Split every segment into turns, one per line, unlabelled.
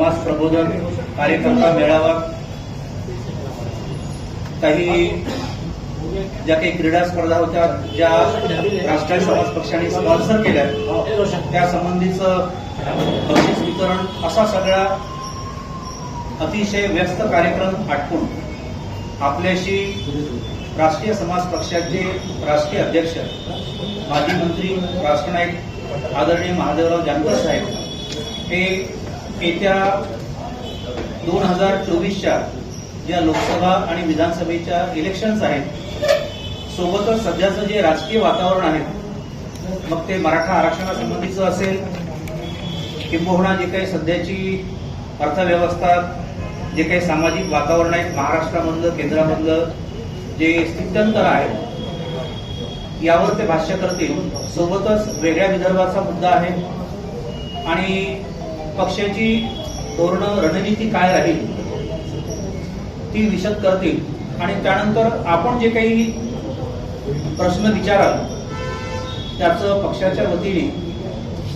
समाज प्रबोधन कार्यकर्ता मेळावा काही ज्या काही क्रीडा स्पर्धा होत्या ज्या राष्ट्रीय समाज पक्षाने स्पॉन्सर केल्या त्या संबंधीचं बक्षीस वितरण असा सगळा अतिशय व्यस्त कार्यक्रम आटपून आपल्याशी राष्ट्रीय समाज पक्षाचे राष्ट्रीय अध्यक्ष माजी मंत्री राष्ट्रनायक आदरणीय महादेवराव जानकर साहेब हे येत्या दोन हजार चोवीसच्या ज्या लोकसभा आणि विधानसभेच्या इलेक्शन्स आहेत. सोबतच सध्याचं जे राजकीय वातावरण आहे मग ते मराठा आरक्षणासंबंधीचं असेल किंबहुना जे काही सध्याची अर्थव्यवस्था जे काही सामाजिक वातावरण आहे महाराष्ट्रामधलं केंद्रामधलं जे स्थित्यंतर आहे यावर ते भाष्य करतील. सोबतच वेगळ्या विदर्भाचा मुद्दा आहे. आणि पक्षाची धोरणं रणनीती काय राहील ती विशद करतील. आणि त्यानंतर आपण जे काही प्रश्न विचाराल त्याचं पक्षाच्या वतीने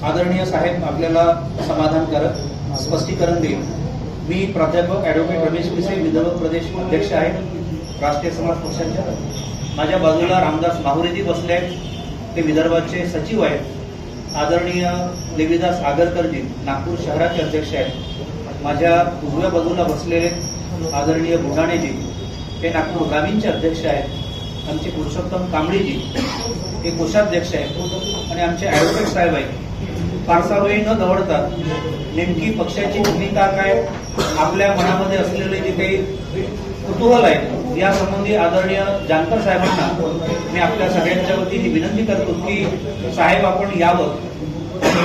आदरणीय साहेब आपल्याला समाधान करत स्पष्टीकरण देईल. मी प्राध्यापक ॲडव्होकेट रमेश पिसे विदर्भ प्रदेश अध्यक्ष आहे राष्ट्रीय समाज पक्षाच्या. माझ्या बाजूला रामदास माहुरेजी बसले आहेत. ते विदर्भाचे सचिव आहेत. आदरणीय देवीदास आगरकरजी नागपूर शहराचे अध्यक्ष आहेत. माझ्या उजव्या बाजूला बसलेले आदरणीय बुढाणेजी हे नागपूर ग्रामीणचे अध्यक्ष आहेत. आमचे पुरुषोत्तम कांबळीजी हे कोषाध्यक्ष आहेत. आणि आमचे ॲडव्होकेट साहेब आहेत. फारसा वेळ न दवडता नेमकी पक्षाची भूमिका काय आपल्या मनामध्ये असलेले जे काही कुतूहल आहे यासंबंधी आदरणीय जानकर साहेबांना मी आपल्या सगळ्यांच्या वतीने विनंती करतो की साहेब आपण यावं.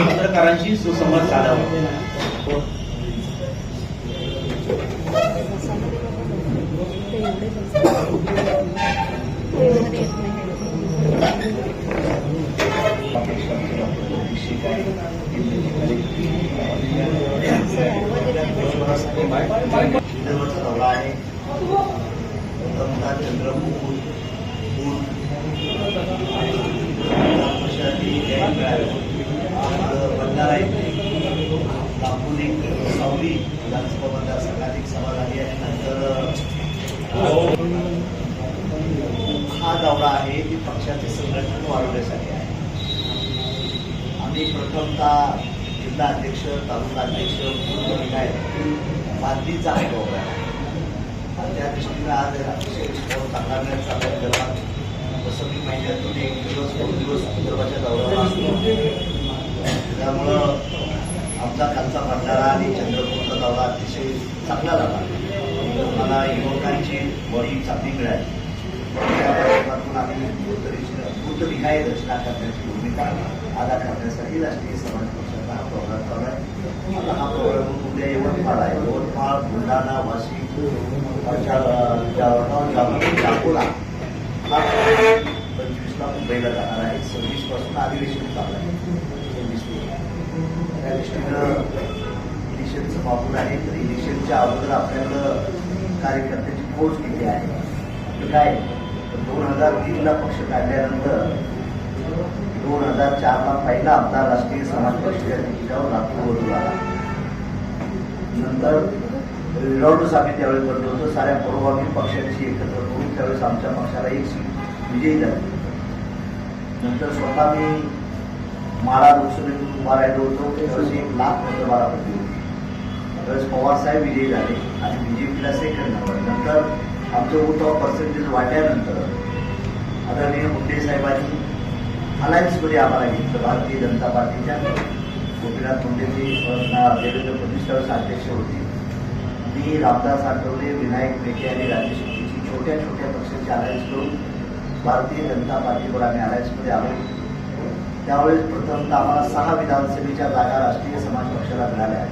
पत्रकारांशी सुसंवाद साधावा.
दौरा आहे. प्रथमतः चंद्रपूर पक्षाची बंधारा येथे नागपूर एक सावली विधानसभा मतदारसंघात एक सभा झाली आहे. नंतर हा दौरा आहे की पक्षाचे संघटन वाढवण्यासाठी आहे. आम्ही प्रथमतः जिल्हा अध्यक्ष तालुका अध्यक्ष पूर्ण विधायक बांधलीचा आहे आहे त्या दृष्टीनं आज अतिशय रिस्पॉन्स चांगला मिळत चालला जसं मी महिन्यातून एक दिवस दोन दिवस विदर्भाच्या दौऱ्याला असतो. त्यामुळं आमचा कालचा भंडारा आणि चंद्रपूरचा दौरा अतिशय चांगला झाला. मला युवकांची बडी चांगली मिळाली. त्या माध्यमातून आम्ही पूर्ण विहाय रचना करण्याची भूमिका अदा करण्यासाठी राष्ट्रीय समाज पक्षाचा हा प्रोग्राम चालू आहे. हा प्रोग्राम उद्या यवतमाळ आहे. यवतमाळ बुलढाणा वाशिम जळगाव जालना अकोला हा पंचवीसला मुंबईला जाणार आहे. सव्वीसपासून अधिवेशन चालू आहे. सव्वीस त्या दृष्टीनं इलेक्शन समापून आहे. तर इलेक्शनच्या अगोदर आपल्याकडं कार्यकर्त्याची पोच किती आहे? आपलं काय? दोन हजार तीनला पक्ष काढल्यानंतर दोन हजार चारला पहिला आमदार राष्ट्रीय समाज पक्षाच्या तिकिटावर लातूर आला नंतर रिलॉर्डस आम्ही त्यावेळेस लढलो होतो साऱ्या पूर्वामी पक्षांशी एकत्र करून त्यावेळेस आमच्या पक्षाला एक सीट विजयी झाली. नंतर स्वतः मी माळा लोकसभेतून उभा राहिलो होतो. त्यावेळेस एक लाख मतदारा होती. त्यावेळेस पवार साहेब विजयी झाले आणि बीजेपीला सेकंड नंबर नंतर आमचं वोट ऑफ पर्सेंटेज वाढल्यानंतर आदरणीय मुंडे साहेबांनी अलायन्समध्ये आम्हाला घेतलं. भारतीय जनता पार्टीच्या गोपीनाथ मुंडेजी देवेंद्र फडणवीस अध्यक्ष होते. मी रामदास आठवले विनायक मेटे आणि राजेश शेट्टीची छोट्या छोट्या पक्षाची अलायन्स करून भारतीय जनता पार्टीवर आम्ही अलायन्समध्ये आलो. त्यावेळेस प्रथमतः आम्हाला सहा विधानसभेच्या जागा राष्ट्रीय समाज पक्षाला मिळाल्या.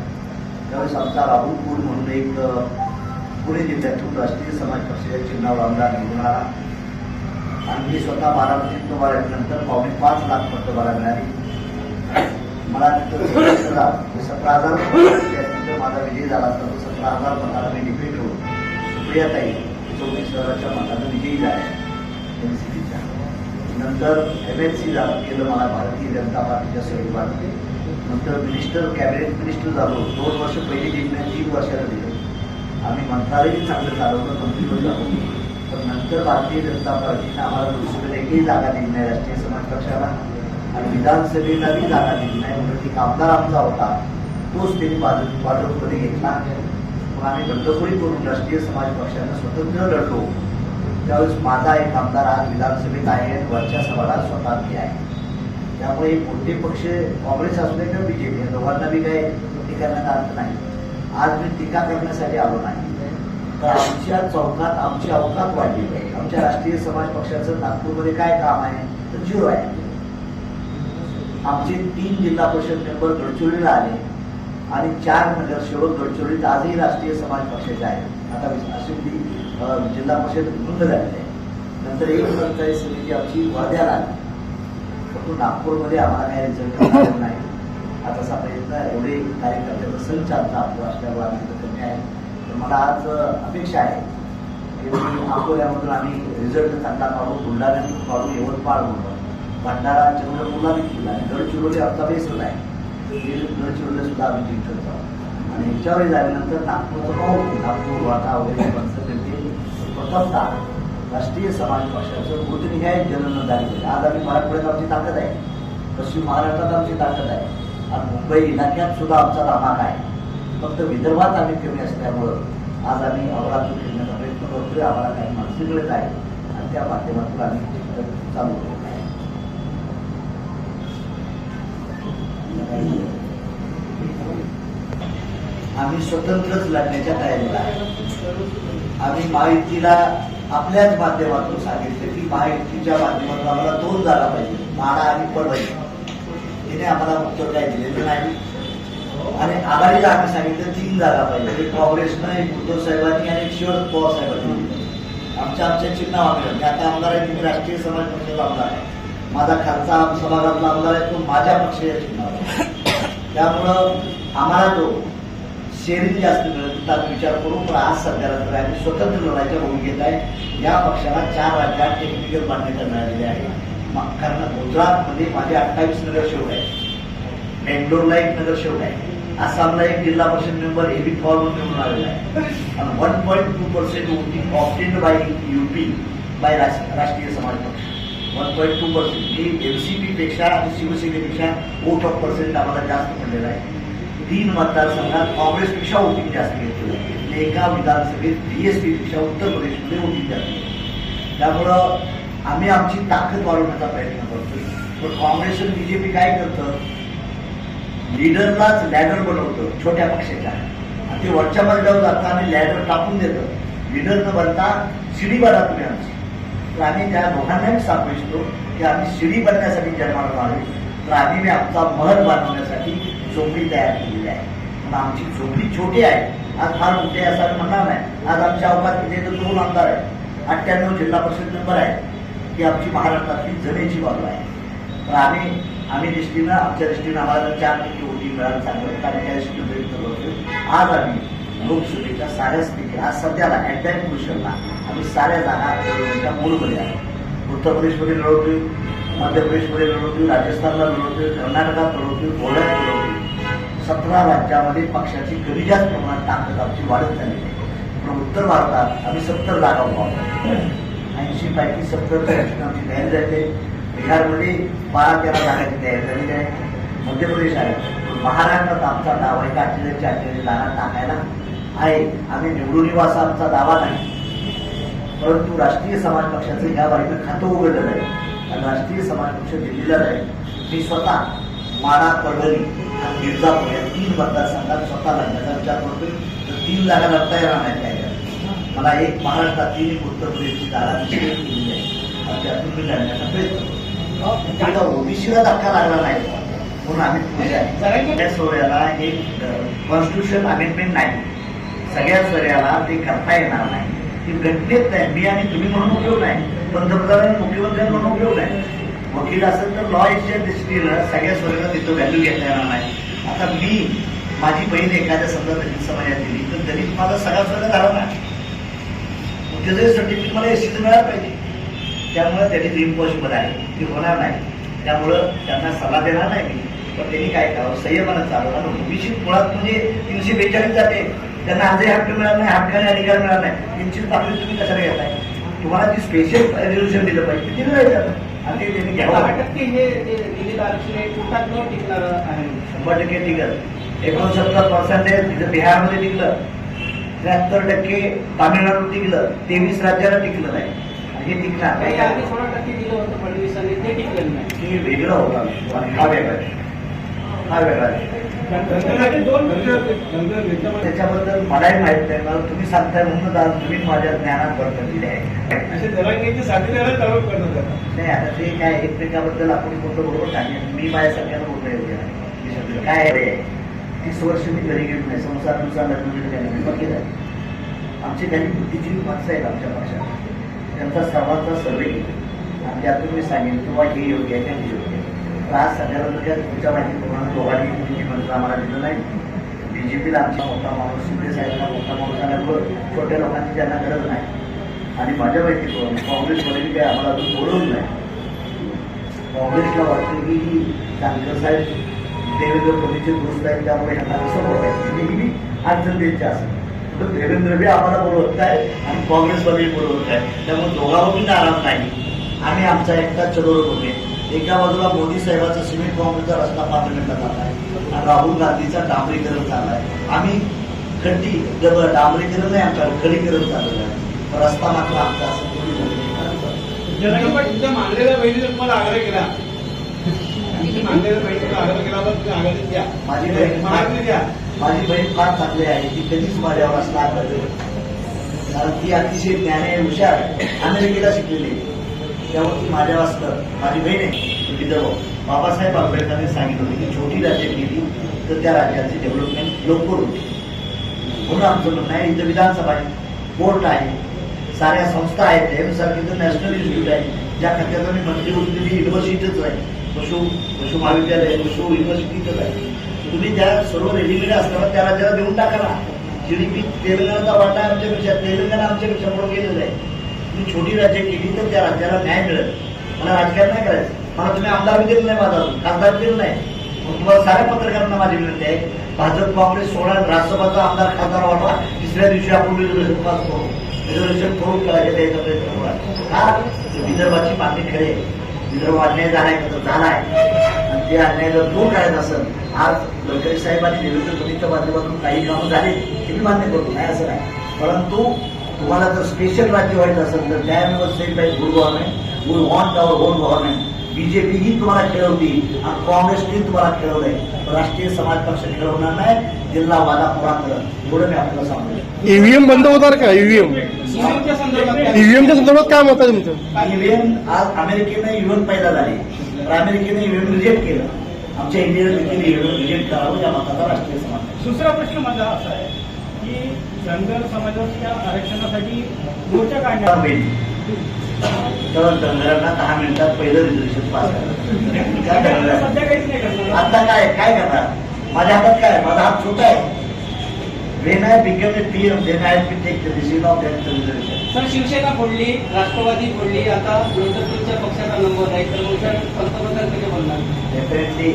त्यावेळेस आमचा राहुल पूर म्हणून एक पुणे जिल्ह्यातून राष्ट्रीय समाज पक्षाच्या चिन्हावर आमदार निवडून आला आणि मी स्वतः बारामतीत उभा राहिल्यानंतर पावणे पाच लाख पत्र मला मिळाली. मला तिथं सतरा सतरा हजार माझा विजय झाला तर सतरा हजार विक्री मी सुप्रियाताई चौतीस शहराच्या मतानं विजयी झाल्या एम सी पीच्या नंतर एम एल सी झालं केलं मला भारतीय जनता पार्टीच्या सहयोगात नंतर मिनिस्टर कॅबिनेट मिनिस्टर झालो. दोन वर्ष पहिली जिंकण्यात तीन वर्षाला दिलं. आम्ही मंत्रालयही चांगलं चालवलं मंत्रीवर झालो पण नंतर भारतीय जनता पार्टीनं आम्हाला लोकसभेला एकही जागा दिली नाही. राष्ट्रीय समाज पक्षाला आणि विधानसभेलाही जागा दिली नाही. म्हणून ती कामदार आमचा होता. तोच त्यांनी भाजप भाजपमध्ये घेतला. मग आम्ही बंडखोरी करून राष्ट्रीय समाज पक्षानं स्वतंत्र लढलो. त्यावेळेस माझा एक आमदार आज विधानसभेत आहे वरच्या सभाला स्वतः मी आहे. त्यामुळे कोणते पक्ष काँग्रेस असू दे किंवा बीजेपी या दोघांना बी काही टीका अर्थ नाही. आज मी टीका करण्यासाठी आलो नाही. तर आमच्या चौकात आमची अवकात वाढलेली आहे. आमच्या राष्ट्रीय समाज पक्षाचं नागपूरमध्ये काय काम आहे? तर झिरो आहे. आमचे तीन जिल्हा परिषद मेंबर गडचिरोलीला आले. आणि चार शेवट गडचिरोलीत आजही राष्ट्रीय समाज पक्षाचे आहेत. आता अशी ती जिल्हा परिषद बंद झालेली आहे. नंतर एक पंचायत समिती आमची वर्ध्याला आली. परंतु नागपूरमध्ये आम्हाला काही रिझल्ट नाही. आता असा प्रयत्न एवढे कार्यकर्त्याचा संच आमचा आपला असल्यामुळे आम्ही कमी आहे. तर मला आज अपेक्षा आहे की अकोल्यामधून आम्ही रिझल्ट चांगला काढू बुलढाण्यातून काढू यवतमाळ म्हणून भंडारा चंद्रपूरला देखील आणि गडचिरोली आमचा आहे. आहे सुद्धा आम्ही जिंकत आणि याच्यावर झाल्यानंतर नागपूरचं पाहू नागपूर वाटा वगैरे पंचकृती राष्ट्रीय समाज पक्षाचं भूतनिहाय जननोंदणी केली आज आम्ही मराठवाड्यात आमची ताकद आहे. पश्चिम महाराष्ट्रात आमची ताकद आहे. आणि मुंबई इलाक्यात सुद्धा आमचा धमाका आहे. फक्त विदर्भात आम्ही कमी असल्यामुळं आज आम्ही अवरातून फिरण्याचा प्रयत्न करतोय. आम्हाला काही माणसं मिळत आहे. आणि त्या माध्यमातून आम्ही चालू आम्ही स्वतंत्रच लढण्याच्या तयारीला आम्ही महायुतीला आपल्याच माध्यमातून सांगितले की महायुतीच्या माध्यमातून आम्हाला दोन झाला पाहिजे माडा आणि परभणी. तिने आम्हाला उत्तर काय दिलेलं नाही. आणि आघाडीला आम्ही सांगितलं तीन जागा पाहिजे. एक काँग्रेसनं एक उद्धव साहेबांनी आणि एक शरद पवार साहेबांनी आमच्या आमच्या चिन्ह आम्ही मी आता आमदार आहे तुम्ही राष्ट्रीय समाज पक्षाचा आमदार आहे. माझा खालचा सभागातला आमदार आहे तो माझ्या पक्षाच्या आहे. त्यामुळं आम्हाला तो शेअरिंग जास्त मिळत विचार करू पण आज सध्याला तर आम्ही स्वतंत्र लढायच्या भूमिकेत आहे. या पक्षाला चार राज्यात टेक्निकल मान्यता मिळालेली आहे. कारण गुजरातमध्ये माझे अठ्ठावीस नगरसेवक आहेत. बेंगलोरला एक नगरसेवक आहे. आसामला एक जिल्हा परिषद मेंबर एबी फॉर्म निवडून आलेला आहे. आणि one point two percent voting opted by UP by Rashtriya Samaj Paksha. One point two percent हे एल सी पेक्षा आणि शिवसेनेपेक्षा वोट ऑफ पर्सेंट आम्हाला जास्त पडलेला आहे. तीन मतदारसंघात काँग्रेसपेक्षा वोटिंग जास्त घेतलेलं आहे. एका विधानसभेत बी एसपेक्षा उत्तर प्रदेशमध्ये वोटिंग जास्त त्यामुळं आम्ही आमची ताकद वाढवण्याचा प्रयत्न करतोय. पण काँग्रेस आणि बीजेपी काय करतं? लीडरलाच लॅडर बनवतं छोट्या पक्षाच्या. आणि ते वरच्या मजल्यावर जातं आणि लॅडर टाकून देतं लीडर न बनता शिडी बना तुम्ही आमची. तर आम्ही त्या दोघांनाही सांगू इच्छितो की आम्ही शिडी बनण्यासाठी जन्माला आलो तर आम्ही आमचा महल बांधवण्यासाठी झोपडी तयार केलेली आहे. पण आमची झोपडी छोटी आहे. आज फार मोठे असं म्हणणार नाही. आज आमच्या अवघात किती तर दोन आमदार आहेत. अठ्ठ्याण्णव जिल्हा परिषद मेंबर आहे की आमची महाराष्ट्रातली जमेची बाजू आहे. तर आम्ही आम्ही दृष्टीनं आमच्या दृष्टीनं आम्हाला चार टक्के होती मिळालं चांगलं कारण त्या दृष्टीनं प्रयत्न करतो आज आम्ही लोकसभेच्या साऱ्या स्थिती आज सध्याला ॲट दॅट पोझिशनला आम्ही साऱ्या जागा लढवण्याच्या मूलमध्ये आहे. उत्तर प्रदेशमध्ये लढवतोय मध्य प्रदेशमध्ये लढवतोय राजस्थानला लढवतोय कर्नाटकात लढवतोय गोव्यात लढवतोय सतरा राज्यामध्ये पक्षाची कमी जास्त प्रमाणात ताकद आमची वाढत झाली पण उत्तर भारतात आम्ही सत्तर जागा उभा ऐंशी पैकी सत्तर आमची तयारी झाली बिहारमध्ये बारा तेरा जागाची तयारी झालेली आहे. मध्य प्रदेश आहे. पण महाराष्ट्रात आमचा दावा आहे का अठ्ठेचाळीसची अठ्ठेचाळीस जागा टाकायला आहे. आम्ही निवडून येऊ असा आमचा दावा नाही. परंतु राष्ट्रीय समाज पक्षाचं ह्या बाजूने खातं उघडलेलं आहे. आणि राष्ट्रीय समाज पक्ष दिल्लीला आहे मी स्वतः माडा परभणी आणि मिर्जापूर या तीन मतदारसंघात स्वतः लढण्याचा विचार करतोय. तर तीन जागा लढता येणार नाहीत काय मला एक महाराष्ट्रातील एक उत्तर प्रदेशची जागा निश्चित केलेली आहे आणि त्यातून मी लढण्याचा प्रयत्न करतो. ओबीसीला धक्का लागला नाही. म्हणून आम्ही पुढे आहे सोहळ्याला एक कॉन्स्टिट्यूशन अमेंडमेंट नाही. सगळ्या सोहळ्याला ते करता येणार नाही. ती घटनेत नाही मी आणि तुम्ही म्हणून उपयोग नाही. पंतप्रधान आणि मुख्यमंत्री म्हणून उपयोग नाही. वकील असेल तर लॉयच्या दृष्टीनं सगळ्या सोयीला तिथं व्हॅल्यू घेता येणार नाही. आता मी माझी बहीण एखाद्या समजा दलित समाजात दिली तर दलित माझा सगळा सगळं झाला नाही त्याचं सर्टिफिकेट मला एसीचं मिळालं पाहिजे. त्यामुळे त्यांनी इम्पॉसिबल आहे. ते होणार नाही. त्यामुळं त्यांना सल्ला देणार नाही मी. पण त्यांनी काय करावं? संयमानं चालवलं आणि मुळात म्हणजे तीनशे बेचाळीस जाते. त्यांना आजही हक्क मिळाला नाही हक्काने अधिकार मिळाला नाही. त्यांची ताकद तुम्ही कशाला घेताय? तुम्हाला जी स्पेशल रेझोल्युशन दिलं पाहिजे. ते दिलं पाहिजे आणि ते त्यांनी घ्यावं
दहा टक्के हे दिलेलं आरक्षण आहे पोटात न टिकणार आहे?
शंभर टक्के टिकल. एकोणसत्तर पर्सेंटेज तिथं बिहारमध्ये टिकलं. त्र्याहत्तर टक्के तामिळनाडू टिकलं. तेवीस राज्याला टिकलं नाही. आणि हे टिकणार नाही.
आधी सोळा टक्के दिलं होतं फडणवीसांनी ते टिकलं नाही.
की वेगळं होता. हा वेगळा आहे. हा वेगळा आहे. त्याच्याबद्दल मलाही माहीत नाही. मला तुम्ही सांगताय म्हणून आज तुम्ही माझ्या ज्ञानात भर पडलेली आहे. नाही आता ते काय एकमेकाबद्दल आपण बोलतो बरोबर सांगेल मी माझ्यासारख्याला बोलतो योग्य नाही. काय आहे? तीस वर्ष मी घरी गेलो नाही. संसारानुसार लग्न नाही. बाकी नाही आमची काही बुद्धिजीवी माणसं आहेत आमच्या पक्षात. त्यांचा सर्वांचा सर्वे केला. आणि त्यातून मी सांगेन किंवा हे योग्य आहे त्या योग्य त्रास तर आज म्हणजे तुमच्या माहितीप्रमाणे दोघांनी मुख्यमंत्री आम्हाला दिलं नाही. बी जे पीला आमचा मोठा माणूस शिंदे साहेबांना मोठा माणूस आल्यामुळं छोट्या लोकांची त्यांना गरज नाही. आणि माझ्या माहितीप्रमाणे काँग्रेसमध्ये काही आम्हाला अजून बोलवलं नाही. काँग्रेसला वाटतं की ही जानकर साहेब देवेंद्र मोदीचे दोस्त आहेत त्यामुळे ह्यांना समोर बोलायचं? नेहमी अडचण त्यांची असेल तर देवेंद्र बी आम्हाला बोलवत आहे आणि काँग्रेसमध्ये बोलवत आहे. त्यामुळे दोघांवर नाराज नाही. आम्ही आमचा एकटा चलोर होते एका बाजूला मोदी साहेबांचा सिमेंट काँग्रेसचा रस्ता पार्लमेंटला झाला आहे. आणि राहुल गांधीचा डांबरीकरण झाला आहे. आम्ही खड्डी डांबरीकरण नाही आमच्या खडीकरण झालेलं आहे. रस्ता मात्र आमचा असं कोणी
मानलेल्या बहिणीने तुम्हाला आग्रह केला. मानलेल्या आग्रह केला पण तुम्ही आग्रह द्या.
माझी बहीण
द्या.
माझी बहीण फार चांगली आहे. ती कधीच माझ्यावर नाही कारण ती अतिशय ज्ञानी आहे. हुशार आहे अमेरिकेला शिकलेली त्यावरती माझ्या वाचतं. माझी बहीण आहे विदर्भ. बाबासाहेब आंबेडकरांनी सांगितलं होतं की छोटी राज्य केली तर त्या राज्याचे डेव्हलपमेंट लवकर होते म्हणून आमचं म्हणणं आहे इथं विधानसभा आहे कोर्ट आहे साऱ्या संस्था आहेत त्यानुसार इथं नॅशनल इन्स्टिट्यूट आहे ज्या खात्याचा मी मंत्री होतो ती युनिव्हर्सिटीच आहे. पशु पशु महाविद्यालय पशु युनिव्हर्सिटीच आहे. तुम्ही त्या सर्व रेडीमेड असताना त्या राज्याला देऊन टाका ना. जीडीपी तेलंगणाचा वाटा आमच्यापेक्षा तेलंगणा आमच्यापेक्षा म्हणून गेलेलं आहे. तुम्ही छोटी राज्य केली तर त्या राज्याला न्याय मिळेल. मला राजकारण नाही करायचं. मला तुम्ही आमदार दिलं नाही माझा खासदार दिलं नाही. मग तुम्हाला साऱ्या पत्रकारांना माझी विनंती आहे भाजप काँग्रेस सोडा राज्यसभाचा आमदार खासदार वाटवा तिसऱ्या दिवशी आपण रिझर्वेशन पास करू रिझर्वेशन करून करायचं त्याचा प्रयत्न करू का? विदर्भाची मागणी खरे विदर्भ अन्याय झालाय का तर आहे आणि ते अन्याय जर दूर करायचं असेल आज गडकरी साहेब आणि देवेंद्र फडणवीसच्या माध्यमातून काही कामं झाली हे मी मान्य करतो नाही असं नाही. परंतु तुम्हाला जर स्पेशल राज्य व्हायचं असेल तर त्यावेळेस same by good government we want our own government BJP ही तुम्हाला खेळवली आणि काँग्रेसने तुम्हाला खेळवलंय. राष्ट्रीय समाज पक्ष खेळवणार नाही जिल्हा वादा पुरा करत. एवढं मी आपल्याला सांगतो.
ईव्हीएम बंद होणार का? ईव्हीएम
ईव्हीएमच्या संदर्भात काय?
ईव्हीएमच्या संदर्भात काय मत आहे तुमचं?
ईव्हीएम आज अमेरिकेनं ईव्हीएम पैदा झाली. तर अमेरिकेने ईव्हीएम रिजेक्ट केलं. आमच्या इंडियाने देखील ईव्हीएम रिजेक्ट करावं या मताचा राष्ट्रीय समाज.
दुसरा प्रश्न माझा असा आहे. धनगर समाजाच्या आरक्षणासाठी मोर्चा काढण्यात
होईल. तर धनगरांना दहा मिनिटात पहिलं रिझर्वेशन पास करायचं काय करणार?
सध्या काहीच नाही करणार.
आता काय? काय करणार? माझ्या हातात काय? माझा हात छोटा आहे. When I become a PM then I be take the decision of that reservation
sir Shivsena फोडली राष्ट्रवादी फोडली आता तुमच्या पक्षाचा नंबर आहे. तर मग सर पंतप्रधान कधी बोलणार.
डेफिनेटली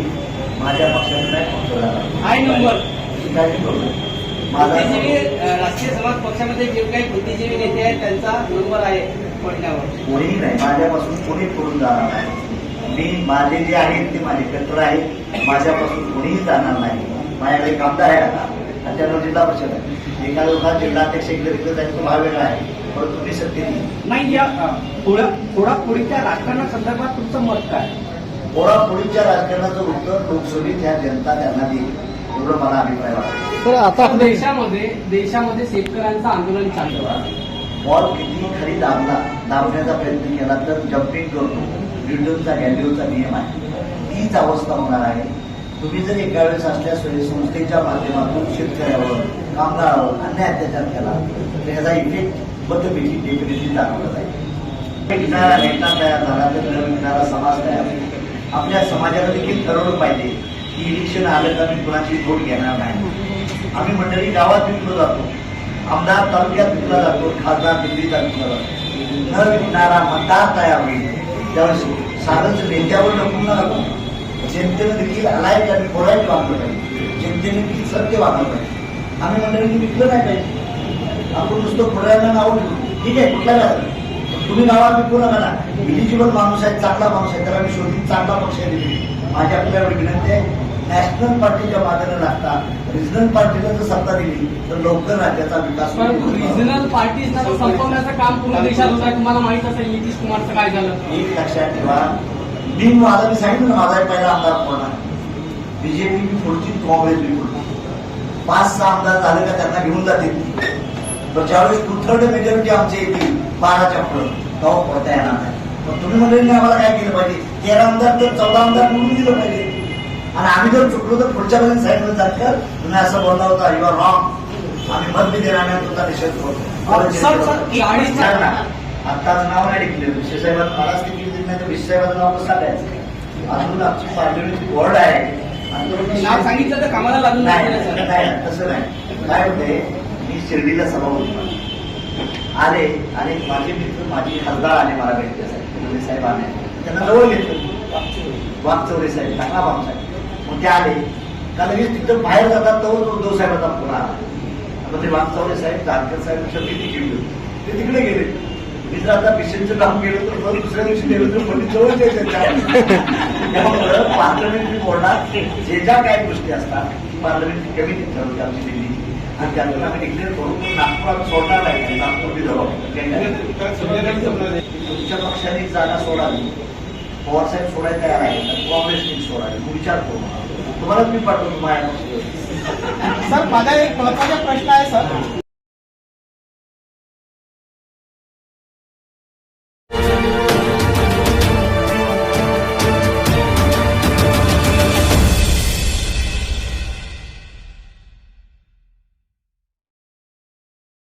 माझ्या पक्षाने नाही पक्षाला
हाय नंबर?
नका. माझा
बुद्धिजीवी राष्ट्रीय समाज पक्षामध्ये जे काही बुद्धिजीवी नेते आहेत त्यांचा नंबर आहे पडण्यावर.
कोणीही नाही माझ्यापासून कोणी करून जाणार नाही. मी माझे जे आहेत ते माझे कट्टर आहेत. माझ्यापासून कोणीही जाणार नाही. माझ्याकडे कामदार आहे आता आणि त्यावर जिल्हा परिषद आहे. एका लोकांना जिल्हाध्यक्ष एकदा तिथं त्यांचा भाव वेगळा आहे. परंतु तुम्ही सत्य नाही.
या थोडा थोडा पुढीच्या राजकारणासंदर्भात तुमचं मत काय?
पोळापोळीच्या राजकारणाचं उत्तर लोकसभेत ह्या जनता त्यांना देईल. एवढं मला अभिप्राय वाटतो.
तर आता
तर देशामध्ये देशामध्ये शेतकऱ्यांचं आंदोलन चालू आहे.
बॉल किती खरी दाबला दाबण्याचा प्रयत्न केला तर जम्पिंग करतो. न्यूटनचा गॅलिओचा नियम आहे. तीच अवस्था होणार आहे. तुम्ही जर एका वेळेस असल्या सोयी संस्थेच्या माध्यमातून शेतकऱ्यावर कामगारावर अन्याय अत्याचार केला तर ह्याचा इफेक्ट बद्धपैकी डेफिनेटली जाणवला जाईल विकणारा नेता तयार झाला तर न विकणारा समाज तयार. आपल्या समाजाला देखील ठरवलं पाहिजे. की इलेक्शन आलं तर मी कुणाची वोट घेणार नाही. आम्ही मंडळी गावात विकलो जातो. आमदार तालुक्यात विकला जातो खासदार दिल्लीत विकला जातो. न विकणारा मतदार तयार होईल. त्यावेळेस साधनचं नेत्यावर ढकलून नका. जनतेनं देखील अलायक आणि पोरायट वागलं पाहिजे. जनतेने देखील सत्य वागलं पाहिजे. आम्ही मंडळींनी विकलं नाही पाहिजे. आपण नुसतं पुढ्याला नाव ठेवू ठीक आहे कुठल्या तुम्ही गावात विकू नका ना इलिजिबल माणूस आहे चांगला माणूस आहे त्याला मी शोधीन चांगला पक्ष दिली माझ्या आपल्यावर विनंती आहे. नॅशनल पार्टीच्या मागे लागता रिजनल पार्टीला जर सत्ता दिली तर लवकर राज्याचा विकास.
रिजनल पार्टीजना संपवण्याचं काम पूर्ण देशात होत आहे तुम्हाला माहीत असेल नितीश कुमारचं काय झालं.
एक लक्षात ठेवा. मी माझा मी सांगितलं ना माझा पहिला आमदार कोण आहे? बीजेपी बी पुढची काँग्रेस बी पुढची. पाच सहा आमदार झाले का त्यांना घेऊन जातील पण ज्यावेळेस टू थर्ड मेजॉरिटी आमचे येतील बाराच्या पुढं तेव्हा पळता येणार नाही. मग तुम्ही म्हणले आम्हाला काय केलं पाहिजे? तेरा आमदार तर चौदा आमदार निवडून दिलं पाहिजे. आणि आम्ही जर चुकलो तर पुढच्या साईडमध्ये जात कर तुम्ही असं बोलला होता यू आर रॉंग आम्ही मत बी देणार नाही तुमचा निषेध करतो आता नाव नाही डिक्लेअर विशेष साहेबांना मलाच तिकीट दिलं नाही तर विशेष साहेबांचं नाव कसं टाकायचं अजून आमची पार्लमेंटची बोर्ड आहे.
नाव सांगितलं तर कामाला लागून
नाही. नाही, तसं नाही. काय होते? मी शिर्डीला सभा होती आले आणि माझे मित्र माझी खासदार आले मला भेटण्यासाठी. मोदी साहेब आले. त्यांना जवळ घेतलं. वागचौरे साहेब चांगला बाप साहेब मग ते आले? का लगेच तिथं बाहेर जातात तो उद्धव साहेबांचा फोन आला. मग ते वागचौरे साहेब जानकर साहेब शक्ती तिकीट घेऊन ते तिकडे गेले. मी जर आता मिशनचं काम केलं तर परत दुसऱ्या दिवशी गेलो तर पंडित जवळ त्यामुळं पार्लमेंटरी बोर्डात जे ज्या काही गोष्टी असतात ती पार्लमेंटरी कमी ठरवली आमची दिल्ली. आणि त्यातून आम्ही डिक्लेअर करू नागपुरात सोडणार नाही. नागपूर बी तुमच्या पक्षाने जागा सोडावी. पवार साहेब सोडायला तयार आहे काँग्रेसने सोडावी. विचार करू तुम्हालाच मी पाठवतो माझ्या
सर माझा एक महत्त्वाचा प्रश्न आहे सर.